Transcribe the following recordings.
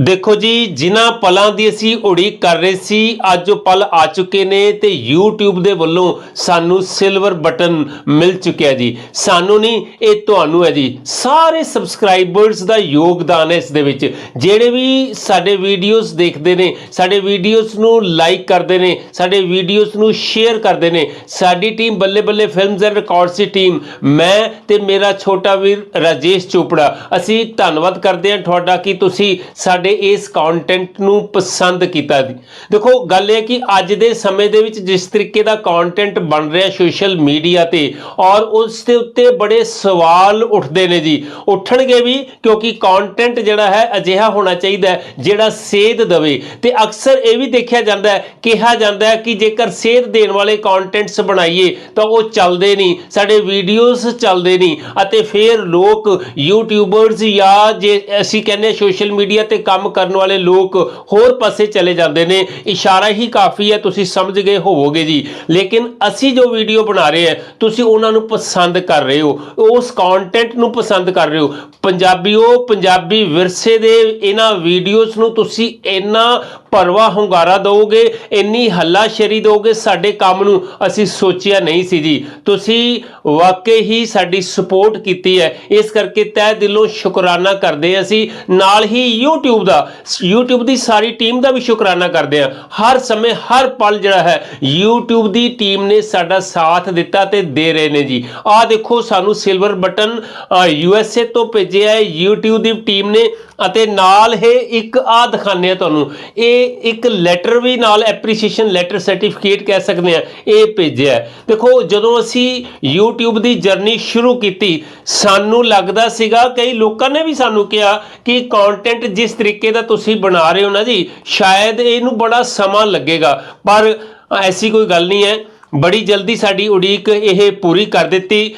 ਦੇਖੋ ਜੀ, ਜਿਨ੍ਹਾਂ ਪਲਾਂ ਦੀ ਅਸੀਂ ਉਡੀਕ ਕਰ ਰਹੇ ਸੀ, ਅੱਜ ਉਹ ਪਲ ਆ ਚੁੱਕੇ ਨੇ ਤੇ YouTube ਦੇ ਵੱਲੋਂ ਸਾਨੂੰ ਸਿਲਵਰ ਬਟਨ ਮਿਲ ਚੁੱਕਿਆ ਜੀ। ਸਾਨੂੰ ਨਹੀਂ, ਇਹ ਤੁਹਾਨੂੰ ਹੈ ਜੀ। ਸਾਰੇ ਸਬਸਕ੍ਰਾਈਬਰਸ ਦਾ ਯੋਗਦਾਨ ਹੈ ਇਸ ਦੇ ਵਿੱਚ। ਜਿਹੜੇ ਵੀ ਸਾਡੇ ਵੀਡੀਓਜ਼ ਦੇਖਦੇ ਨੇ, ਸਾਡੇ ਵੀਡੀਓਜ਼ ਨੂੰ ਲਾਈਕ ਕਰਦੇ ਨੇ, ਸਾਡੇ ਵੀਡੀਓਜ਼ ਨੂੰ ਸ਼ੇਅਰ ਕਰਦੇ ਨੇ, ਸਾਡੀ team Balle Balle films and records the team ਮੈਂ ਤੇ ਮੇਰਾ ਛੋਟਾ ਵੀਰ ਰਾਜੇਸ਼ ਚੋਪੜਾ, ਅਸੀਂ ਧੰਨਵਾਦ ਕਰਦੇ ਹਾਂ ਤੁਹਾਡਾ ਕਿ ਤੁਸੀਂ ਸਾਡੇ ਸਾਡੇ ਇਸ ਕੰਟੈਂਟ ਨੂੰ ਪਸੰਦ ਕੀਤਾ ਜੀ। ਦੇਖੋ, ਗੱਲ ਇਹ ਕਿ ਅੱਜ ਦੇ ਸਮੇਂ ਦੇ ਵਿੱਚ ਜਿਸ ਤਰੀਕੇ ਦਾ ਕੰਟੈਂਟ ਬਣ ਰਿਹਾ ਸੋਸ਼ਲ ਮੀਡੀਆ ਤੇ, ਔਰ ਉਸ ਦੇ ਉੱਤੇ ਬੜੇ ਸਵਾਲ ਉੱਠਦੇ ਨੇ ਜੀ। ਉੱਠਣਗੇ ਵੀ, ਕਿਉਂਕਿ ਕੰਟੈਂਟ ਜਿਹੜਾ ਹੈ ਅਜਿਹਾ ਹੋਣਾ ਚਾਹੀਦਾ ਜਿਹੜਾ ਸੇਧ ਦੇਵੇ। ਤੇ ਅਕਸਰ ਇਹ ਵੀ ਦੇਖਿਆ ਜਾਂਦਾ ਹੈ, ਕਿਹਾ ਜਾਂਦਾ ਹੈ ਕਿ ਜੇਕਰ ਸੇਧ ਦੇਣ ਵਾਲੇ ਕੰਟੈਂਟਸ ਬਣਾਈਏ, ਤਾਂ ਉਹ ਚੱਲਦੇ ਨਹੀਂ, ਸਾਡੇ ਵੀਡੀਓਜ਼ ਚੱਲਦੇ ਨਹੀਂ, ਅਤੇ ਫਿਰ ਲੋਕ ਯੂਟਿਊਬਰਸ ਜਾਂ ਜੇ ਅਸੀਂ ਕਹਿੰਦੇ ਸੋਸ਼ਲ ਮੀਡੀਆ ਤੇ ਕੰਮ ਕਰਨ ਵਾਲੇ ਲੋਕ ਹੋਰ ਪਾਸੇ ਚਲੇ ਜਾਂਦੇ ਨੇ। ਇਸ਼ਾਰਾ ਹੀ ਕਾਫੀ ਹੈ, ਤੁਸੀਂ ਸਮਝ ਗਏ ਹੋਵੋਗੇ ਜੀ। ਲੇਕਿਨ ਅਸੀਂ ਜੋ ਵੀਡੀਓ ਬਣਾ ਰਹੇ ਹਾਂ, ਤੁਸੀਂ ਉਹਨਾਂ ਨੂੰ ਪਸੰਦ ਕਰ ਰਹੇ ਹੋ। ਉਸ ਕੰਟੈਂਟ ਨੂੰ ਪਸੰਦ ਕਰ ਰਹੇ ਹੋ। ਪੰਜਾਬੀਓ, ਪੰਜਾਬੀ ਵਿਰਸੇ ਦੇ ਇਹਨਾਂ ਵੀਡੀਓਜ਼ ਨੂੰ ਤੁਸੀਂ ਇੰਨਾ ਭਰਵਾ ਹੁੰਗਾਰਾ ਦਿਓਗੇ ਇੰਨੀ ਹੱਲਾਸ਼ੇਰੀ ਦਿਓਗੇ ਸਾਡੇ ਕੰਮ ਨੂੰ ਅਸੀਂ ਸੋਚਿਆ ਨਹੀਂ ਸੀ ਜੀ। ਤੁਸੀਂ ਵਾਕਈ ਹੀ ਸਾਡੀ ਸਪੋਰਟ ਕੀਤੀ ਹੈ। ਇਸ ਕਰਕੇ ਤਹਿ ਦਿਲੋਂ ਸ਼ੁਕਰਾਨਾ ਕਰਦੇ ਹਾਂ ਅਸੀਂ। ਨਾਲ ਹੀ YouTube ਦਾ, YouTube ਦੀ ਸਾਰੀ ਟੀਮ ਦਾ ਵੀ ਸ਼ੁਕਰਾਨਾ ਕਰਦੇ ਹਾਂ। ਹਰ ਸਮੇਂ ਹਰ ਪਲ ਜਿਹੜਾ ਹੈ, YouTube ਦੀ ਟੀਮ ਨੇ ਸਾਡਾ ਸਾਥ ਦਿੱਤਾ ਤੇ ਦੇ ਰਹੇ ਨੇ ਜੀ। ਆਹ ਦੇਖੋ, ਸਾਨੂੰ ਸਿਲਵਰ ਬਟਨ USA ਤੋਂ ਭੇਜਿਆ ਹੈ। YouTube ਦੀ ਟੀਮ ਨੇ ਅਤੇ ਨਾਲ ਹੀ ਇੱਕ ਆ ਦਿਖਾਉਂਦੇ ਆ ਤੁਹਾਨੂੰ। ਇਹ ਇੱਕ ਲੈਟਰ ਵੀ ਨਾਲ ਐਪਰੀਸੀਏਸ਼ਨ ਲੈਟਰ ਸਰਟੀਫਿਕੇਟ ਕਹਿ ਸਕਦੇ ਆ ਇਹ ਭੇਜਿਆ ਦੇਖੋ, ਜਦੋਂ ਅਸੀਂ YouTube ਦੀ ਜਰਨੀ ਸ਼ੁਰੂ ਕੀਤੀ, ਸਾਨੂੰ ਲੱਗਦਾ ਸੀਗਾ, ਕਈ ਲੋਕਾਂ ਨੇ ਵੀ ਸਾਨੂੰ ਕਿਹਾ ਕਿ ਕੰਟੈਂਟ ਜਿਸ ਤਰੀਕੇ ਦਾ ਤੁਸੀਂ ਬਣਾ ਰਹੇ ਹੋ ਨਾ ਜੀ, ਸ਼ਾਇਦ ਇਹਨੂੰ ਬੜਾ ਸਮਾਂ ਲੱਗੇਗਾ। ਪਰ ਐਸੀ ਕੋਈ ਗੱਲ ਨਹੀਂ ਹੈ। ਬੜੀ ਜਲਦੀ ਸਾਡੀ ਉਡੀਕ ਇਹ ਪੂਰੀ ਕਰ ਦਿੱਤੀ।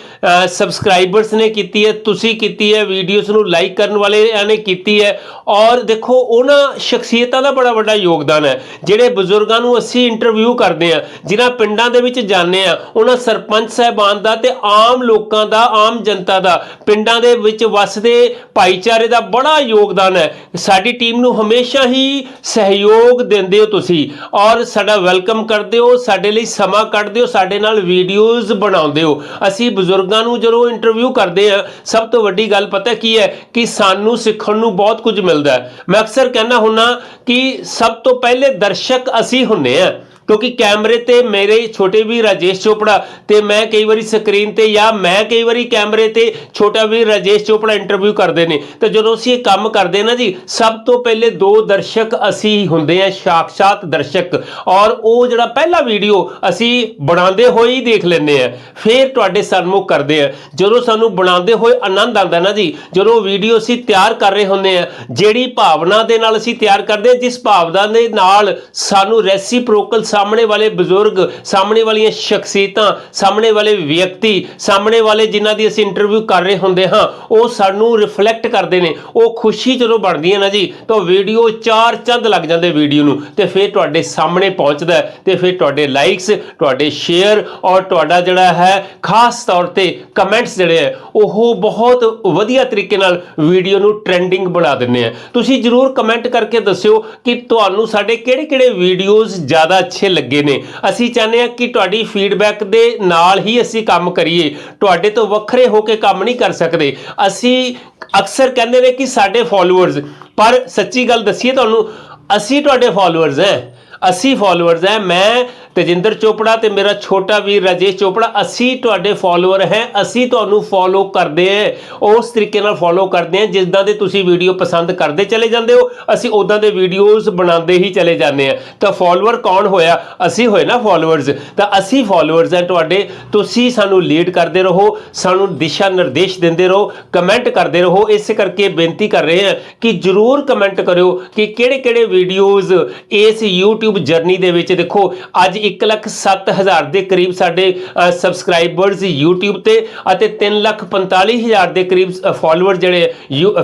ਸਬਸਕ੍ਰਾਈਬਰਸ ਨੇ ਕੀਤੀ ਹੈ, ਤੁਸੀਂ ਕੀਤੀ ਹੈ ਵੀਡੀਓਜ਼ ਨੂੰ ਲਾਈਕ ਕਰਨ ਵਾਲਿਆਂ ਨੇ ਕੀਤੀ ਹੈ। ਔਰ ਦੇਖੋ, ਉਹਨਾਂ ਸ਼ਖਸੀਅਤਾਂ ਦਾ ਬੜਾ ਵੱਡਾ ਯੋਗਦਾਨ ਹੈ, ਜਿਹੜੇ ਬਜ਼ੁਰਗਾਂ ਨੂੰ ਅਸੀਂ ਇੰਟਰਵਿਊ ਕਰਦੇ ਆ ਜਿਨ੍ਹਾਂ ਪਿੰਡਾਂ ਦੇ ਵਿੱਚ ਜਾਂਦੇ ਆ ਉਹਨਾਂ ਸਰਪੰਚ ਸਾਹਿਬਾਨ ਦਾ ਤੇ ਆਮ ਲੋਕਾਂ ਦਾ, ਆਮ ਜਨਤਾ ਦਾ, ਪਿੰਡਾਂ ਦੇ ਵਿੱਚ ਵਸਦੇ ਭਾਈਚਾਰੇ ਦਾ ਬੜਾ ਯੋਗਦਾਨ ਹੈ। ਸਾਡੀ ਟੀਮ ਨੂੰ ਹਮੇਸ਼ਾ ਹੀ ਸਹਿਯੋਗ ਦਿੰਦੇ ਹੋ ਤੁਸੀਂ। ਔਰ ਸਾਡਾ ਵੈਲਕਮ ਕਰਦੇ ਹੋ, ਸਾਡੇ ਲਈ ਸਮਾਂ ਕੱਢਦੇ ਹੋ, ਸਾਡੇ ਨਾਲ ਵੀਡੀਓਜ਼ ਬਣਾਉਂਦੇ ਹੋ। ਅਸੀਂ ਬਜ਼ੁਰਗਾਂ ਨੂੰ ਜਦੋਂ ਇੰਟਰਵਿਊ ਕਰਦੇ ਆ ਸਭ ਤੋਂ ਵੱਡੀ ਗੱਲ ਪਤਾ ਕੀ ਹੈ ਕਿ ਸਾਨੂੰ ਸਿੱਖਣ ਨੂੰ ਬਹੁਤ ਕੁਝ ਮਿਲਦਾ ਹੈ। ਮੈਂ ਅਕਸਰ ਕਹਿੰਦਾ ਹੁੰਨਾ ਕਿ ਸਭ ਤੋਂ ਪਹਿਲੇ ਦਰਸ਼ਕ ਅਸੀਂ ਹੁੰਨੇ ਆ ਕਿਉਂਕਿ ਕੈਮਰੇ ਤੇ ਮੇਰੇ ਛੋਟੇ ਵੀ ਰਾਜੇਸ਼ ਚੋਪੜਾ ਤੇ ਮੈਂ ਕਈ ਵਾਰੀ ਸਕਰੀਨ ਤੇ ਜਾਂ ਮੈਂ ਕਈ ਵਾਰੀ ਕੈਮਰੇ ਤੇ ਛੋਟਾ ਵੀ ਰਾਜੇਸ਼ ਚੋਪੜਾ ਇੰਟਰਵਿਊ ਕਰਦੇ ਨੇ। ਤੇ ਜਦੋਂ ਅਸੀਂ ਇਹ ਕੰਮ ਕਰਦੇ ਨਾ ਜੀ, ਸਭ ਤੋਂ ਪਹਿਲੇ ਦੋ ਦਰਸ਼ਕ ਅਸੀਂ ਹੀ ਹੁੰਦੇ ਆ ਸਾਖਸ਼ਾਤ ਦਰਸ਼ਕ। ਔਰ ਉਹ ਜਿਹੜਾ ਪਹਿਲਾ ਵੀਡੀਓ ਅਸੀਂ ਬਣਾਉਂਦੇ ਹੋਏ ਹੀ ਦੇਖ ਲੈਂਦੇ ਆ ਫਿਰ ਤੁਹਾਡੇ ਸਨਮੁਖ ਕਰਦੇ ਆ ਜਦੋਂ ਸਾਨੂੰ ਬਣਾਉਂਦੇ ਹੋਏ ਆਨੰਦ ਆਉਂਦਾ ਨਾ ਜੀ, ਜਦੋਂ ਵੀਡੀਓ ਅਸੀਂ ਤਿਆਰ ਕਰ ਰਹੇ ਹੁੰਦੇ ਆ ਜਿਹੜੀ ਭਾਵਨਾ ਦੇ ਨਾਲ ਅਸੀਂ ਤਿਆਰ ਕਰਦੇ ਜਿਸ ਭਾਵਨਾ ਦੇ ਨਾਲ ਸਾਨੂੰ ਰੈਸੀਪ੍ਰੋਕਲ ਸਾਹਮਣੇ ਵਾਲੇ ਬਜ਼ੁਰਗ, ਸਾਹਮਣੇ ਵਾਲੀਆਂ ਸ਼ਖਸੀਅਤਾਂ, ਸਾਹਮਣੇ ਵਾਲੇ ਵਿਅਕਤੀ, ਸਾਹਮਣੇ ਵਾਲੇ ਜਿਨ੍ਹਾਂ ਦੀ ਅਸੀਂ ਇੰਟਰਵਿਊ ਕਰ ਰਹੇ ਹੁੰਦੇ ਹਾਂ, ਉਹ ਸਾਨੂੰ ਰਿਫਲੈਕਟ ਕਰਦੇ ਨੇ। ਉਹ ਖੁਸ਼ੀ ਜਦੋਂ ਬਣਦੀ ਹੈ ਨਾ ਜੀ, ਤਾਂ ਵੀਡੀਓ ਚਾਰ ਚੰਦ ਲੱਗ ਜਾਂਦੇ ਵੀਡੀਓ ਨੂੰ ਤੇ ਫਿਰ ਤੁਹਾਡੇ ਸਾਹਮਣੇ ਪਹੁੰਚਦਾ ਹੈ ਤੇ ਫਿਰ ਤੁਹਾਡੇ ਲਾਈਕਸ ਤੁਹਾਡੇ ਸ਼ੇਅਰ ਔਰ ਤੁਹਾਡਾ ਜਿਹੜਾ ਹੈ, ਖਾਸ ਤੌਰ ਤੇ ਕਮੈਂਟਸ ਜਿਹੜੇ ਹੈ, ਉਹ ਬਹੁਤ ਵਧੀਆ ਤਰੀਕੇ ਨਾਲ ਵੀਡੀਓ ਨੂੰ ਟ੍ਰੈਂਡਿੰਗ ਬਣਾ ਦਿੰਦੇ ਆ। ਤੁਸੀਂ ਜਰੂਰ ਕਮੈਂਟ ਕਰਕੇ ਦੱਸਿਓ ਕਿ ਤੁਹਾਨੂੰ ਸਾਡੇ ਕਿਹੜੇ-ਕਿਹੜੇ ਵੀਡੀਓਜ਼ ਜ਼ਿਆਦਾ ਅੱਛੇ ਲੱਗੇ ਨੇ। ਅਸੀਂ ਚਾਹੁੰਦੇ ਹਾਂ ਕਿ ਤੁਹਾਡੀ ਫੀਡਬੈਕ ਦੇ ਨਾਲ ਹੀ ਅਸੀਂ ਕੰਮ ਕਰੀਏ। ਤੁਹਾਡੇ ਤੋਂ ਵੱਖਰੇ ਹੋ ਕੇ ਕੰਮ ਨਹੀਂ ਕਰ ਸਕਦੇ। ਅਸੀਂ ਅਕਸਰ ਕਹਿੰਦੇ ਨੇ ਕਿ ਸਾਡੇ ਫਾਲੋਅਰਸ ਪਰ ਸੱਚੀ ਗੱਲ ਦੱਸੀਏ ਤੁਹਾਨੂੰ, ਅਸੀਂ ਤੁਹਾਡੇ ਫਾਲੋਅਰਸ ਹੈ। ਅਸੀਂ ਫਾਲੋਅਰਸ ਹੈ। ਮੈਂ ਤੇਜਿੰਦਰ ਚੋਪੜਾ ਤੇ ਮੇਰਾ ਛੋਟਾ ਵੀਰ ਰਾਜੇਸ਼ ਚੋਪੜਾ, ਅਸੀਂ ਤੁਹਾਡੇ ਫਾਲੋਅਰ ਹੈ। ਅਸੀਂ ਤੁਹਾਨੂੰ ਫੋਲੋ ਕਰਦੇ ਹਾਂ। ਉਸ ਤਰੀਕੇ ਨਾਲ ਫੋਲੋ ਕਰਦੇ ਹਾਂ, ਜਿੱਦਾਂ ਦੇ ਤੁਸੀਂ ਵੀਡੀਓ ਪਸੰਦ ਕਰਦੇ ਚਲੇ ਜਾਂਦੇ ਹੋ, ਅਸੀਂ ਉਦਾਂ ਦੇ ਵੀਡੀਓਜ਼ ਬਣਾਉਂਦੇ ਹੀ ਚਲੇ ਜਾਂਦੇ ਹਾਂ। ਤਾਂ ਫਾਲੋਅਰ ਕੌਣ ਹੋਇਆ? ਅਸੀਂ ਹੋਏ ਨਾ ਫਾਲੋਅਰਸ ਤਾਂ ਅਸੀਂ ਫਾਲੋਅਰਸ ਹੈ ਤੁਹਾਡੇ। ਤੁਸੀਂ ਸਾਨੂੰ ਲੀਡ ਕਰਦੇ ਰਹੋ, ਸਾਨੂੰ ਦਿਸ਼ਾ ਨਿਰਦੇਸ਼ ਦਿੰਦੇ ਰਹੋ ਕਮੈਂਟ ਕਰਦੇ ਰਹੋ। ਇਸੇ ਕਰਕੇ ਬੇਨਤੀ ਕਰ ਰਹੇ ਹਾਂ ਕਿ ਜਰੂਰ ਕਮੈਂਟ ਕਰਿਓ ਕਿ ਕਿਹੜੇ ਕਿਹੜੇ ਵੀਡੀਓਜ਼ ਇਸ YouTube ਜਰਨੀ ਦੇ ਵਿੱਚ ਦੇਖੋ, ਅੱਜ 1 ਲੱਖ 7000 ਦੇ ਕਰੀਬ ਸਾਡੇ ਸਬਸਕ੍ਰਾਈਬਰਸ YouTube ਤੇ ਅਤੇ 3 ਲੱਖ 45 ਹਜ਼ਾਰ ਦੇ ਕਰੀਬ ਫਾਲੋਅਰ ਜਿਹੜੇ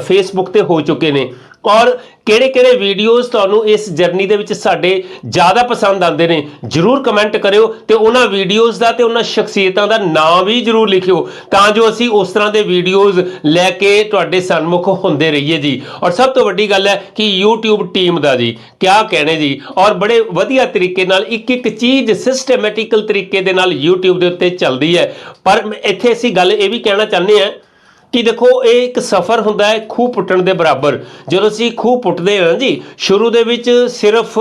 ਫੇਸਬੁੱਕ ਤੇ ਹੋ ਚੁੱਕੇ ਨੇ। ਔਰ ਕਿਹੜੇ ਕਿਹੜੇ ਵੀਡੀਓਜ਼ ਤੁਹਾਨੂੰ ਇਸ ਜਰਨੀ ਦੇ ਵਿੱਚ ਸਾਡੇ ਜ਼ਿਆਦਾ ਪਸੰਦ ਆਉਂਦੇ ਨੇ, ਜਰੂਰ ਕਮੈਂਟ ਕਰਿਓ ਤੇ ਉਹਨਾਂ ਵੀਡੀਓਜ਼ ਦਾ ਤੇ ਉਹਨਾਂ ਸ਼ਖਸੀਅਤਾਂ ਦਾ ਨਾਮ ਵੀ ਜਰੂਰ ਲਿਖਿਓ ਤਾਂ ਜੋ ਅਸੀਂ ਉਸ ਤਰ੍ਹਾਂ ਦੇ ਵੀਡੀਓਜ਼ ਲੈ ਕੇ ਤੁਹਾਡੇ ਸਨਮੁਖ ਹੁੰਦੇ ਰਹੀਏ ਜੀ। ਔਰ ਸਭ ਤੋਂ ਵੱਡੀ ਗੱਲ ਹੈ ਕਿ YouTube ਟੀਮ ਦਾ ਜੀ, ਕਿਆ ਕਹਿਣੇ ਜੀ। ਔਰ ਬੜੇ ਵਧੀਆ ਤਰੀਕੇ ਨਾਲ ਇੱਕ ਇੱਕ ਚੀਜ਼ ਸਿਸਟਮੈਟਿਕਲ ਤਰੀਕੇ ਦੇ ਨਾਲ YouTube ਦੇ ਉੱਤੇ ਚੱਲਦੀ ਹੈ। ਪਰ ਇੱਥੇ ਅਸੀਂ ਗੱਲ ਇਹ ਵੀ ਕਹਿਣਾ ਚਾਹੁੰਦੇ ਹਾਂ ਕਿ ਦੇਖੋ, ਇਹ ਇੱਕ ਸਫ਼ਰ ਹੁੰਦਾ ਹੈ ਖੂਹ ਪੁੱਟਣ ਦੇ ਬਰਾਬਰ। ਜਦੋਂ ਅਸੀਂ ਖੂਹ ਪੁੱਟਦੇ ਹਾਂ ਜੀ, ਸ਼ੁਰੂ ਦੇ ਵਿੱਚ ਸਿਰਫ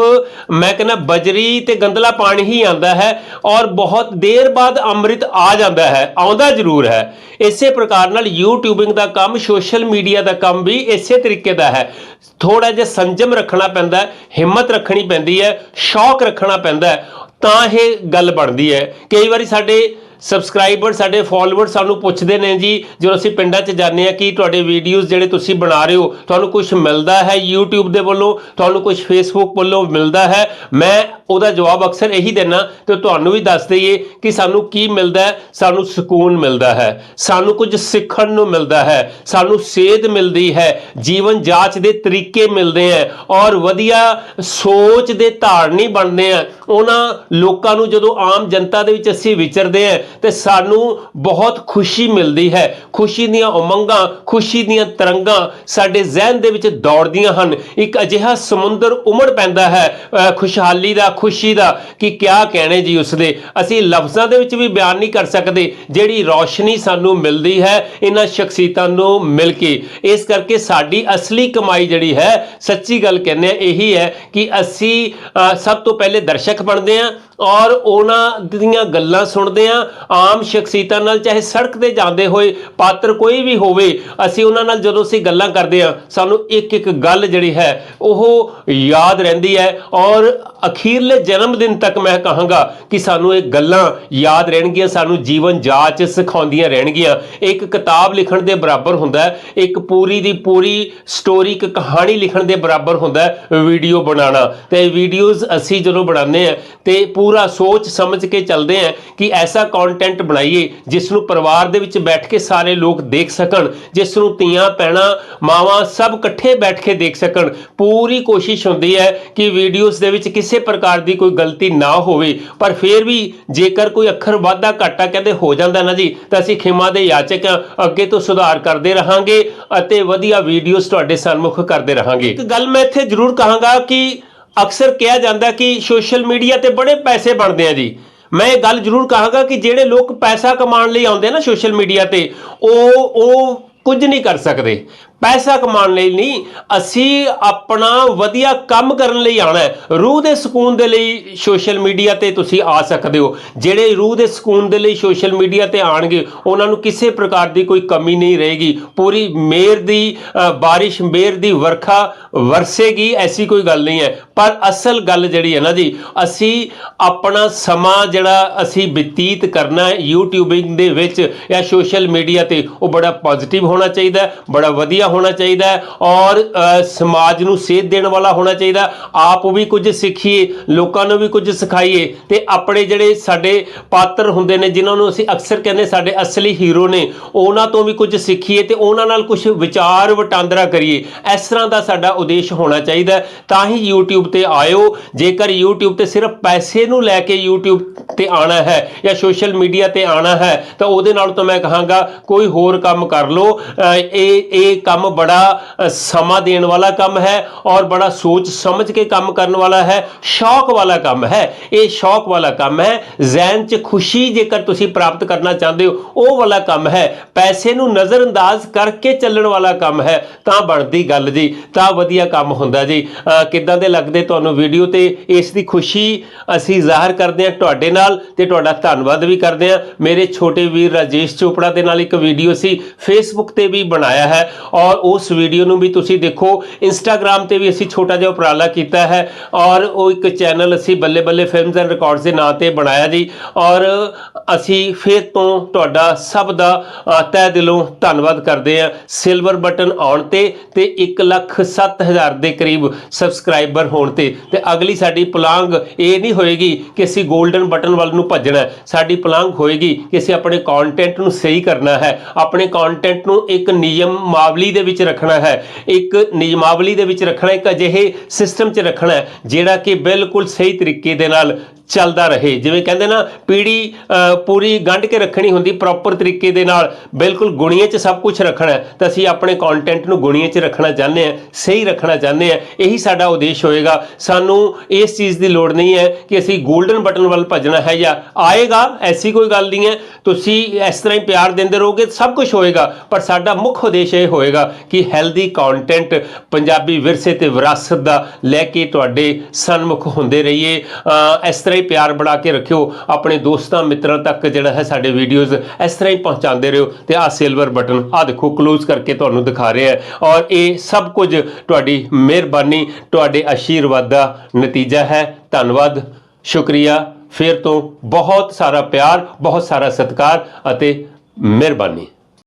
ਮੈਂ ਕਹਿੰਦਾ ਬਜਰੀ ਤੇ ਗੰਦਲਾ ਪਾਣੀ ਹੀ ਆਉਂਦਾ ਹੈ ਔਰ ਬਹੁਤ ਦੇਰ ਬਾਅਦ ਅੰਮ੍ਰਿਤ ਆ ਜਾਂਦਾ ਹੈ, ਆਉਂਦਾ ਜ਼ਰੂਰ ਹੈ। ਇਸੇ ਪ੍ਰਕਾਰ ਨਾਲ ਯੂਟਿਊਬਿੰਗ ਦਾ ਕੰਮ ਸੋਸ਼ਲ ਮੀਡੀਆ ਦਾ ਕੰਮ ਵੀ ਇਸੇ ਤਰੀਕੇ ਦਾ ਹੈ। ਥੋੜਾ ਜਿਹਾ ਸੰਜਮ ਰੱਖਣਾ ਪੈਂਦਾ ਹਿੰਮਤ ਰੱਖਣੀ ਪੈਂਦੀ ਹੈ, ਸ਼ੌਕ ਰੱਖਣਾ ਪੈਂਦਾ ਤਾਂ ਇਹ ਗੱਲ ਬਣਦੀ ਹੈ। ਕਈ ਵਾਰੀ ਸਾਡੇ ਸਬਸਕ੍ਰਾਈਬਰ ਸਾਡੇ ਫਾਲੋਅਰ ਸਾਨੂੰ ਪੁੱਛਦੇ ਨੇ ਜੀ, ਜਦੋਂ ਅਸੀਂ ਪਿੰਡਾਂ 'ਚ ਜਾਂਦੇ ਆ ਕਿ ਤੁਹਾਡੇ ਵੀਡੀਓਜ਼ ਜਿਹੜੇ ਤੁਸੀਂ ਬਣਾ ਰਹੇ ਹੋ, ਤੁਹਾਨੂੰ ਕੁਝ ਮਿਲਦਾ ਹੈ YouTube ਦੇ ਵੱਲੋਂ, ਤੁਹਾਨੂੰ ਕੁਝ Facebook ਵੱਲੋਂ ਮਿਲਦਾ ਹੈ? ਮੈਂ ਉਹਦਾ ਜਵਾਬ ਅਕਸਰ ਇਹੀ ਦਿੰਨਾ ਤੇ ਤੁਹਾਨੂੰ ਵੀ ਦੱਸ ਦਈਏ ਕਿ ਸਾਨੂੰ ਕੀ ਮਿਲਦਾ ਹੈ? ਸਾਨੂੰ ਸਕੂਨ ਮਿਲਦਾ ਹੈ, ਸਾਨੂੰ ਕੁਝ ਸਿੱਖਣ ਨੂੰ ਮਿਲਦਾ ਹੈ, ਸਾਨੂੰ ਸੇਧ ਮਿਲਦੀ ਹੈ, ਜੀਵਨ ਜਾਂਚ ਦੇ ਤਰੀਕੇ ਮਿਲਦੇ ਆ ਔਰ ਵਧੀਆ ਸੋਚ ਦੇ ਧਾਰਨੀ ਬਣਦੇ ਆ ਉਹਨਾਂ ਲੋਕਾਂ ਨੂੰ ਜਦੋਂ ਆਮ ਜਨਤਾ ਦੇ ਵਿੱਚ ਅਸੀਂ ਵਿਚਰਦੇ ਆ ਤੇ ਸਾਨੂੰ ਬਹੁਤ ਖੁਸ਼ੀ ਮਿਲਦੀ ਹੈ। ਖੁਸ਼ੀ ਦੀਆਂ ਉਮੰਗਾਂ, ਖੁਸ਼ੀ ਦੀਆਂ ਤਰੰਗਾਂ ਸਾਡੇ ਜ਼ਿਹਨ ਦੇ ਵਿੱਚ ਦੌੜਦੀਆਂ ਹਨ। ਇੱਕ ਅਜਿਹਾ ਸਮੁੰਦਰ ਉਮੜ ਪੈਂਦਾ ਹੈ ਖੁਸ਼ਹਾਲੀ ਦਾ, ਖੁਸ਼ੀ ਦਾ, ਕਿ ਕਿਆ ਕਹਿਣੇ ਜੀ ਉਸਦੇ। ਅਸੀਂ ਲਫ਼ਜ਼ਾਂ ਦੇ ਵਿੱਚ ਵੀ ਬਿਆਨ ਨਹੀਂ ਕਰ ਸਕਦੇ, ਜਿਹੜੀ ਰੌਸ਼ਨੀ ਸਾਨੂੰ ਮਿਲਦੀ ਹੈ, ਇਹਨਾਂ ਸ਼ਖਸੀਅਤਾਂ ਨੂੰ ਮਿਲ ਕੇ। ਇਸ ਕਰਕੇ ਸਾਡੀ ਅਸਲੀ ਕਮਾਈ ਜਿਹੜੀ ਹੈ, ਸੱਚੀ ਗੱਲ ਕਹਿੰਦੇ ਆ ਇਹੀ ਹੈ ਕਿ ਅਸੀਂ ਸਭ ਤੋਂ ਪਹਿਲੇ ਦਰਸ਼ਕ ਬਣਦੇ ਹਾਂ ਔਰ ਉਹਨਾਂ ਦੀਆਂ ਗੱਲਾਂ ਸੁਣਦੇ ਆ ਆਮ ਸ਼ਖਸੀਅਤਾਂ ਨਾਲ ਚਾਹੇ ਸੜਕ ਤੇ ਜਾਂਦੇ ਹੋਏ ਪਾਤਰ ਕੋਈ ਵੀ ਹੋਵੇ, ਅਸੀਂ ਉਹਨਾਂ ਨਾਲ ਜਦੋਂ ਅਸੀਂ ਗੱਲਾਂ ਕਰਦੇ ਆ ਸਾਨੂੰ ਇੱਕ ਇੱਕ ਗੱਲ ਜਿਹੜੀ ਹੈ, ਉਹ ਯਾਦ ਰਹਿੰਦੀ ਹੈ ਔਰ ਅਖੀਰਲੇ ਜਨਮ ਦਿਨ ਤੱਕ ਮੈਂ ਕਹਾਂਗਾ ਕਿ ਸਾਨੂੰ ਇਹ ਗੱਲਾਂ ਯਾਦ ਰਹਿਣਗੀਆਂ, ਸਾਨੂੰ ਜੀਵਨ ਜਾਚ ਸਿਖਾਉਂਦੀਆਂ ਰਹਿਣਗੀਆਂ। ਇੱਕ ਕਿਤਾਬ ਲਿਖਣ ਦੇ ਬਰਾਬਰ ਹੁੰਦਾ ਹੈ, ਇੱਕ ਪੂਰੀ ਦੀ ਪੂਰੀ ਸਟੋਰੀ ਇੱਕ ਕਹਾਣੀ ਲਿਖਣ ਦੇ ਬਰਾਬਰ ਹੁੰਦਾ ਹੈ ਵੀਡੀਓ ਬਣਾਉਣਾ। ਤੇ ਵੀਡੀਓਜ਼ ਅਸੀਂ ਜਦੋਂ ਬਣਾਉਂਦੇ ਆ ਤੇ ਪੂਰਾ ਸੋਚ ਸਮਝ ਕੇ ਚੱਲਦੇ ਆ ਕਿ ਐਸਾ ਕੌਣ ਕੰਟੈਂਟ ਬਣਾਈਏ ਜਿਸ ਨੂੰ ਪਰਿਵਾਰ ਦੇ ਵਿੱਚ ਬੈਠ ਕੇ ਸਾਰੇ ਲੋਕ ਦੇਖ ਸਕਣ ਜਿਸ ਨੂੰ ਧੀਆਂ ਪੈਣਾ ਮਾਵਾਂ ਸਭ ਇਕੱਠੇ ਬੈਠ ਕੇ ਦੇਖ ਸਕਣ, ਪੂਰੀ ਕੋਸ਼ਿਸ਼ ਹੁੰਦੀ ਹੈ ਕਿ ਵੀਡੀਓਜ਼ ਦੇ ਵਿੱਚ ਕਿਸੇ ਪ੍ਰਕਾਰ ਦੀ ਕੋਈ ਗਲਤੀ ਨਾ ਹੋਵੇ। ਪਰ ਫਿਰ ਵੀ ਜੇਕਰ ਕੋਈ ਅੱਖਰ ਵਾਧਾ ਘਾਟਾ ਕਹਿੰਦੇ ਹੋ ਜਾਂਦਾ ਨਾ ਜੀ, ਤਾਂ ਅਸੀਂ ਖਿਮਾ ਦੇ ਯਾਚਕ ਅੱਗੇ ਤੋਂ ਸੁਧਾਰ ਕਰਦੇ ਰਹਾਂਗੇ ਅਤੇ ਵਧੀਆ ਵੀਡੀਓਜ਼ ਤੁਹਾਡੇ ਸਨਮੁਖ ਕਰਦੇ ਰਹਾਂਗੇ। ਇੱਕ ਗੱਲ ਮੈਂ ਇੱਥੇ ਜ਼ਰੂਰ ਕਹਾਂਗਾ ਕਿ ਅਕਸਰ ਕਿਹਾ ਜਾਂਦਾ ਕਿ ਸੋਸ਼ਲ ਮੀਡੀਆ ਤੇ ਬੜੇ ਪੈਸੇ ਬਣਦੇ ਆ ਜੀ। ਮੈਂ ਇਹ ਗੱਲ ਜ਼ਰੂਰ ਕਹਾਂਗਾ ਕਿ ਜਿਹੜੇ ਲੋਕ ਪੈਸਾ ਕਮਾਉਣ ਲਈ ਆਉਂਦੇ ਨਾ ਸੋਸ਼ਲ ਮੀਡੀਆ ਤੇ, ਉਹ ਉਹ ਕੁਝ ਨਹੀਂ ਕਰ ਸਕਦੇ। ਪੈਸਾ ਕਮਾਉਣ ਲਈ ਨਹੀਂ, ਅਸੀਂ ਆਪਣਾ ਵਧੀਆ ਕੰਮ ਕਰਨ ਲਈ ਆਣਾ ਹੈ। ਰੂਹ ਦੇ ਸਕੂਨ ਦੇ ਲਈ ਸੋਸ਼ਲ ਮੀਡੀਆ ਤੇ ਤੁਸੀਂ ਆ ਸਕਦੇ ਹੋ। ਜਿਹੜੇ ਰੂਹ ਦੇ ਸਕੂਨ ਦੇ ਲਈ ਸੋਸ਼ਲ ਮੀਡੀਆ ਤੇ ਆਣਗੇ ਉਹਨਾਂ ਨੂੰ ਕਿਸੇ ਪ੍ਰਕਾਰ ਦੀ ਕੋਈ ਕਮੀ ਨਹੀਂ ਰਹੇਗੀ। ਪੂਰੀ ਮੇਰ ਦੀ ਬਾਰਿਸ਼ ਮੇਰ ਦੀ ਵਰਖਾ ਵਰਸੇਗੀ, ਐਸੀ ਕੋਈ ਗੱਲ ਨਹੀਂ ਹੈ। ਪਰ ਅਸਲ ਗੱਲ ਜਿਹੜੀ ਹੈ ਨਾ ਜੀ, ਅਸੀਂ ਆਪਣਾ ਸਮਾਂ ਜਿਹੜਾ ਅਸੀਂ ਬਤੀਤ ਕਰਨਾ ਹੈ ਯੂਟਿਊਬਿੰਗ ਦੇ ਵਿੱਚ ਜਾਂ ਸੋਸ਼ਲ ਮੀਡੀਆ ਤੇ, ਉਹ ਬੜਾ ਪੋਜ਼ਿਟਿਵ ਹੋਣਾ ਚਾਹੀਦਾ ਬੜਾ ਵਧੀਆ ਹੋਣਾ ਚਾਹੀਦਾ ਔਰ ਸਮਾਜ ਨੂੰ ਸੇਧ ਦੇਣ ਵਾਲਾ ਹੋਣਾ ਚਾਹੀਦਾ ਆਪ ਵੀ ਕੁਝ ਸਿੱਖੀਏ, ਲੋਕਾਂ ਨੂੰ ਵੀ ਕੁਝ ਸਿਖਾਈਏ ਤੇ ਆਪਣੇ ਜਿਹੜੇ ਸਾਡੇ ਪਾਤਰ ਹੁੰਦੇ ਨੇ, ਜਿਨ੍ਹਾਂ ਨੂੰ ਅਸੀਂ ਅਕਸਰ ਕਹਿੰਦੇ ਸਾਡੇ ਅਸਲੀ ਹੀਰੋ ਨੇ, ਉਹਨਾਂ ਤੋਂ ਵੀ ਕੁਝ ਸਿੱਖੀਏ ਤੇ ਉਹਨਾਂ ਨਾਲ ਕੁਝ ਵਿਚਾਰ ਵਟਾਂਦਰਾ ਕਰੀਏ। ਇਸ ਤਰ੍ਹਾਂ ਦਾ ਸਾਡਾ ਉਦੇਸ਼ ਹੋਣਾ ਚਾਹੀਦਾ ਤਾਂ ਹੀ YouTube ਤੇ ਆਇਓ। ਜੇਕਰ YouTube ਤੇ ਸਿਰਫ ਪੈਸੇ ਨੂੰ ਲੈ ਕੇ YouTube ਤੇ ਆਣਾ ਹੈ ਜਾਂ ਸੋਸ਼ਲ ਮੀਡੀਆ ਤੇ ਆਣਾ ਹੈ, ਤਾਂ ਉਹਦੇ ਨਾਲ ਤਾਂ ਮੈਂ ਕਹਾਂਗਾ, ਕੋਈ ਹੋਰ ਕੰਮ ਕਰ ਲਓ। ਇਹ ਇਹ ਕੰਮ ਕੰਮ ਬੜਾ ਸਮਾਂ ਦੇਣ ਵਾਲਾ ਕੰਮ ਹੈ ਔਰ ਬੜਾ ਸੋਚ ਸਮਝ ਕੇ ਕੰਮ ਕਰਨ ਵਾਲਾ ਹੈ, ਸ਼ੌਕ ਵਾਲਾ ਕੰਮ ਹੈ। ਇਹ ਸ਼ੌਕ ਵਾਲਾ ਕੰਮ ਹੈ। ਜ਼ਹਿਨ 'ਚ ਖੁਸ਼ੀ ਜੇਕਰ ਤੁਸੀਂ ਪ੍ਰਾਪਤ ਕਰਨਾ ਚਾਹੁੰਦੇ ਹੋ, ਉਹ ਵਾਲਾ ਕੰਮ ਹੈ। ਪੈਸੇ ਨੂੰ ਨਜ਼ਰਅੰਦਾਜ਼ ਕਰਕੇ ਚੱਲਣ ਵਾਲਾ ਕੰਮ ਹੈ, ਤਾਂ ਬਣਦੀ ਗੱਲ ਜੀ। ਤਾਂ ਵਧੀਆ ਕੰਮ ਹੁੰਦਾ ਜੀ। ਕਿੱਦਾਂ ਦੇ ਲੱਗਦੇ ਤੁਹਾਨੂੰ ਵੀਡੀਓ ਤੇ? ਇਸ ਦੀ ਖੁਸ਼ੀ ਅਸੀਂ ਜ਼ਾਹਰ ਕਰਦੇ ਹਾਂ ਤੁਹਾਡੇ ਨਾਲ ਤੇ ਤੁਹਾਡਾ ਧੰਨਵਾਦ ਵੀ ਕਰਦੇ ਹਾਂ। ਮੇਰੇ ਛੋਟੇ ਵੀਰ ਰਾਜੇਸ਼ ਚੋਪੜਾ ਦੇ ਨਾਲ ਇੱਕ ਵੀਡੀਓ ਸੀ ਫੇਸਬੁੱਕ ਤੇ ਵੀ ਬਣਾਇਆ ਹੈ ਔਰ ਉਸ ਵੀਡੀਓ ਨੂੰ ਵੀ ਤੁਸੀਂ ਦੇਖੋ। ਇੰਸਟਾਗ੍ਰam ਤੇ ਵੀ ਅਸੀਂ ਛੋਟਾ ਜਿਹਾ ਉਪਰਾਲਾ ਕੀਤਾ ਹੈ ਔਰ ਉਹ ਇੱਕ ਚੈਨਲ ਅਸੀਂ ਬੱਲੇ ਬੱਲੇ ਫਿਲਮਸ ਐਂਡ ਰਿਕਾਰਡਸ ਦੇ ਨਾਂ ਤੇ ਬਣਾਇਆ ਜੀ। ਔਰ ਅਸੀਂ ਫਿਰ ਤੋਂ ਤੁਹਾਡਾ ਸਭ ਦਾ ਅ, ਤਹਿ ਦਿਲੋਂ ਧੰਨਵਾਦ ਕਰਦੇ ਹਾਂ। ਸਿਲਵਰ ਬਟਨ ਆਉਣ ਤੇ ਤੇ 1 ਲੱਖ 7000 ਦੇ ਕਰੀਬ ਸਬਸਕ੍ਰਾਈਬਰ ਹੋਣ ਤੇ। ਤੇ ਅਗਲੀ ਸਾਡੀ ਪਲਾਂਗ ਇਹ ਨਹੀਂ ਹੋਏਗੀ ਕਿ ਅਸੀਂ 골ਡਨ ਬਟਨ ਵੱਲ ਨੂੰ ਭੱਜਣਾ ਸਾਡੀ ਪਲਾਂਗ ਹੋਏਗੀ ਕਿ ਅਸੀਂ ਆਪਣੇ ਕੰਟੈਂਟ ਨੂੰ ਸਹੀ ਕਰਨਾ ਹੈ। ਆਪਣੇ ਕੰਟੈਂਟ ਨੂੰ ਇੱਕ ਨਿਯਮ ਮਾਵਲੀ ਦੇ ਵਿੱਚ ਰੱਖਣਾ ਹੈ। ਇੱਕ ਨਿਯਮਾਵਲੀ ਦੇ ਵਿੱਚ ਰੱਖਣਾ, ਇੱਕ ਅਜਿਹੇ ਸਿਸਟਮ 'ਚ ਰੱਖਣਾ ਜਿਹੜਾ ਕਿ ਬਿਲਕੁਲ ਸਹੀ ਤਰੀਕੇ ਦੇ ਨਾਲ ਚੱਲਦਾ ਰਹੇ। ਜਿਵੇਂ ਕਹਿੰਦੇ ਨਾ, ਪੀੜੀ ਪੂਰੀ ਗੰਢ ਕੇ ਰੱਖਣੀ ਹੁੰਦੀ ਪ੍ਰੋਪਰ ਤਰੀਕੇ ਦੇ ਨਾਲ ਬਿਲਕੁਲ ਗੁਣੀਏ 'ਚ ਸਭ ਕੁਝ ਰੱਖਣਾ ਤਾਂ ਅਸੀਂ ਆਪਣੇ ਕੰਟੈਂਟ ਨੂੰ ਗੁਣੀਏ 'ਚ ਰੱਖਣਾ ਚਾਹੁੰਦੇ ਹਾਂ, ਸਹੀ ਰੱਖਣਾ ਚਾਹੁੰਦੇ ਹਾਂ। ਇਹੀ ਸਾਡਾ ਉਦੇਸ਼ ਹੋਏਗਾ। ਸਾਨੂੰ ਇਸ ਚੀਜ਼ ਦੀ ਲੋੜ ਨਹੀਂ ਹੈ ਕਿ ਅਸੀਂ 골ਡਨ ਬਟਨ ਵੱਲ ਭੱਜਣਾ ਹੈ ਜਾਂ ਆਏਗਾ, ਐਸੀ ਕੋਈ ਗੱਲ ਨਹੀਂ ਹੈ। ਤੁਸੀਂ ਇਸ ਤਰ੍ਹਾਂ ਹੀ ਪਿਆਰ ਦਿੰਦੇ ਰਹੋਗੇ, ਸਭ ਕੁਝ ਹੋਏਗਾ। ਪਰ ਸਾਡਾ ਮੁੱਖ ਉਦੇਸ਼ ਇਹ ਹੋਏਗਾ ਕਿ ਹੈਲਦੀ ਕੰਟੈਂਟ ਪੰਜਾਬੀ ਵਿਰਸੇ ਤੇ ਵਿਰਾਸਤ ਦਾ ਲੈ ਕੇ ਤੁਹਾਡੇ ਸਨਮੁਖ ਹੁੰਦੇ ਰਹੀਏ। ਇਸ ਤਰ੍ਹਾਂ ਹੀ ਪਿਆਰ ਬਣਾ ਕੇ ਰੱਖਿਓ। ਆਪਣੇ ਦੋਸਤਾਂ, ਮਿੱਤਰਾਂ ਤੱਕ ਜਿਹੜਾ ਹੈ ਸਾਡੇ ਵੀਡੀਓਜ਼ ਇਸ ਤਰ੍ਹਾਂ ਹੀ ਪਹੁੰਚਾਉਂਦੇ ਰਹੋ। ਤੇ ਆ ਸਿਲਵਰ ਬਟਨ ਆ ਦੇਖੋ ক্লোਜ਼ ਕਰਕੇ ਤੁਹਾਨੂੰ ਦਿਖਾ ਰਿਹਾ ਹੈ। ਔਰ ਇਹ ਸਭ ਕੁਝ ਤੁਹਾਡੀ ਮਿਹਰਬਾਨੀ, ਤੁਹਾਡੇ ਆਸ਼ੀਰਵਾਦ ਦਾ ਨਤੀਜਾ ਹੈ। ਧੰਨਵਾਦ, ਸ਼ੁਕਰੀਆ। ਫਿਰ ਤੋਂ ਬਹੁਤ ਸਾਰਾ ਪਿਆਰ, ਬਹੁਤ ਸਾਰਾ ਸਤਿਕਾਰ ਅਤੇ ਮਿਹਰਬਾਨੀ।